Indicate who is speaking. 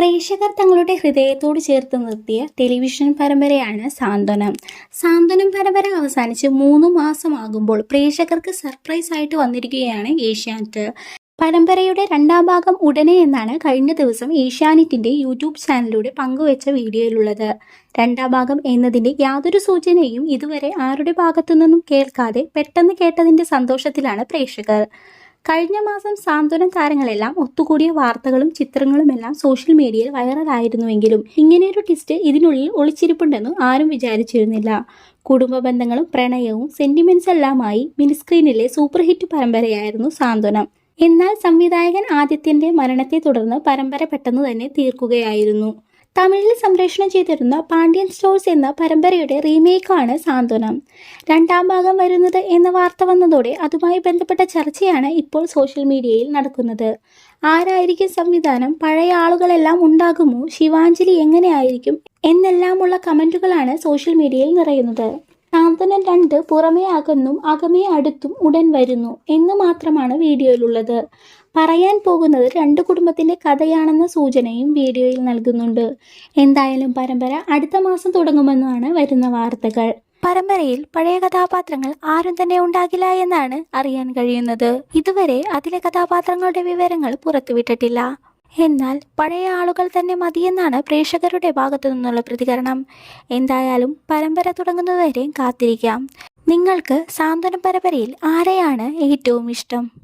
Speaker 1: പ്രേക്ഷകർ തങ്ങളുടെ ഹൃദയത്തോട് ചേർത്ത് നിർത്തിയ ടെലിവിഷൻ പരമ്പരയാണ് സാന്ത്വനം. സാന്ത്വനം പരമ്പര അവസാനിച്ച് മൂന്ന് മാസമാകുമ്പോൾ പ്രേക്ഷകർക്ക് സർപ്രൈസ് ആയിട്ട് വന്നിരിക്കുകയാണ് ഏഷ്യാനെറ്റ്. പരമ്പരയുടെ രണ്ടാം ഭാഗം ഉടനെ എന്നാണ് കഴിഞ്ഞ ദിവസം ഏഷ്യാനെറ്റിന്റെ യൂട്യൂബ് ചാനലിലൂടെ പങ്കുവച്ച വീഡിയോയിലുള്ളത്. രണ്ടാം ഭാഗം എന്നതിന്റെ യാതൊരു സൂചനയും ഇതുവരെ ആരുടെ ഭാഗത്തു നിന്നും കേൾക്കാതെ പെട്ടെന്ന് കേട്ടതിന്റെ സന്തോഷത്തിലാണ് പ്രേക്ഷകർ. കഴിഞ്ഞ മാസം സാന്ത്വന താരങ്ങളെല്ലാം ഒത്തുകൂടിയ വാർത്തകളും ചിത്രങ്ങളുമെല്ലാം സോഷ്യൽ മീഡിയയിൽ വൈറലായിരുന്നുവെങ്കിലും ഇങ്ങനെയൊരു ട്വിസ്റ്റ് ഇതിനുള്ളിൽ ഒളിച്ചിരിപ്പുണ്ടെന്നും ആരും വിചാരിച്ചിരുന്നില്ല. കുടുംബ ബന്ധങ്ങളും പ്രണയവും സെന്റിമെന്റ്സ് എല്ലാമായി മിനിസ്ക്രീനിലെ സൂപ്പർ ഹിറ്റ് പരമ്പരയായിരുന്നു സാന്ത്വനം. എന്നാൽ സംവിധായകൻ ആദിത്യന്റെ മരണത്തെ തുടർന്ന് പരമ്പര പെട്ടെന്ന് തന്നെ തീർക്കുകയായിരുന്നു. തമിഴിൽ സംപ്രേഷണം ചെയ്തിരുന്ന പാണ്ഡ്യൻ സ്റ്റോഴ്സ് എന്ന പരമ്പരയുടെ റീമേക്കാണ് സാന്ത്വനം. രണ്ടാം ഭാഗം വരുന്നത് എന്ന വാർത്ത വന്നതോടെ അതുമായി ബന്ധപ്പെട്ട ചർച്ചയാണ് ഇപ്പോൾ സോഷ്യൽ മീഡിയയിൽ നടക്കുന്നത്. ആരായിരിക്കും സംവിധാനം? പഴയ ആളുകളെല്ലാം ഉണ്ടാകുമോ? ശിവാഞ്ജലി എങ്ങനെയായിരിക്കും? എന്നെല്ലാമുള്ള കമന്റുകളാണ് സോഷ്യൽ മീഡിയയിൽ നിറയുന്നത്. സാന്ത്വനം രണ്ട് പുറമേ അകന്നും അകമേ അടുത്തും ഉടൻ വരുന്നു എന്ന് മാത്രമാണ് വീഡിയോയിലുള്ളത്. പറയാൻ പോകുന്നത് രണ്ട് കുടുംബത്തിന്റെ കഥയാണെന്ന സൂചനയും വീഡിയോയിൽ നൽകുന്നുണ്ട്. എന്തായാലും പരമ്പര അടുത്ത മാസം തുടങ്ങുമെന്നാണ് വരുന്ന വാർത്തകൾ. പരമ്പരയിൽ പഴയ കഥാപാത്രങ്ങൾ ആരും തന്നെ ഉണ്ടാകില്ല എന്നാണ് അറിയാൻ കഴിയുന്നത്. ഇതുവരെ അതിലെ കഥാപാത്രങ്ങളുടെ വിവരങ്ങൾ പുറത്തുവിട്ടിട്ടില്ല. എന്നാൽ പഴയ ആളുകൾ തന്നെ മതിയെന്നാണ് പ്രേക്ഷകരുടെ ഭാഗത്തു നിന്നുള്ള പ്രതികരണം. എന്തായാലും പരമ്പര തുടങ്ങുന്നതുവരെ കാത്തിരിക്കാം. നിങ്ങൾക്ക് സാന്ത്വന പരമ്പരയിൽ ആരെയാണ് ഏറ്റവും ഇഷ്ടം?